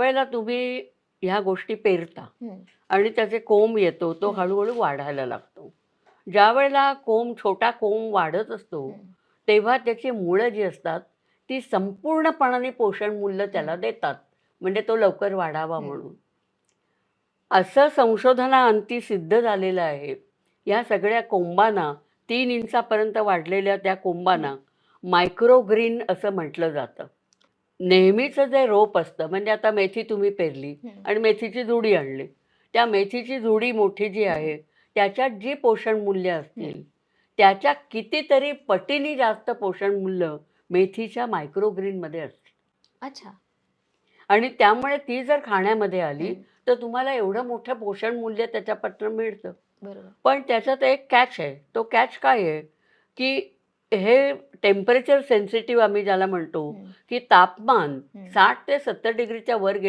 वेळेला तुम्ही ह्या गोष्टी पेरता. आणि त्याचे कोंब येतो तो. हळूहळू वाढायला लागतो ज्या वेळेला कोंब छोटा कोंब वाढत असतो. तेव्हा त्याची मुळं जी असतात ती संपूर्णपणाने पोषण मूल्य त्याला देतात म्हणजे तो लवकर वाढावा. म्हणून असं संशोधनाअंती सिद्ध झालेलं आहे या सगळ्या कोंबांना तीन इंचापर्यंत वाढलेल्या त्या कोंबांना मायक्रोग्रीन असं म्हटलं जातं नेहमीचं जे रोप असतं म्हणजे आता मेथी तुम्ही पेरली. आणि मेथीची जुडी आणली. त्या मेथीची जुडी मोठी जी आहे त्याच्यात जी पोषण मूल्य असतील त्याच्या कितीतरी पटीने जास्त पोषण मूल्य मेथीच्या मायक्रोग्रीनमध्ये असते अच्छा. आणि त्यामुळे ती जर खाण्यामध्ये आली. तर तुम्हाला एवढं मोठं पोषण मूल्य त्याच्यापासून मिळतं. बरोबर. पण त्याच्यात एक कॅच आहे. तो कॅच काय आहे? की हे टेम्परेचर सेन्सिटिव्ह आम्ही ज्याला म्हणतो. की तापमान. साठ ते सत्तर डिग्रीच्या वर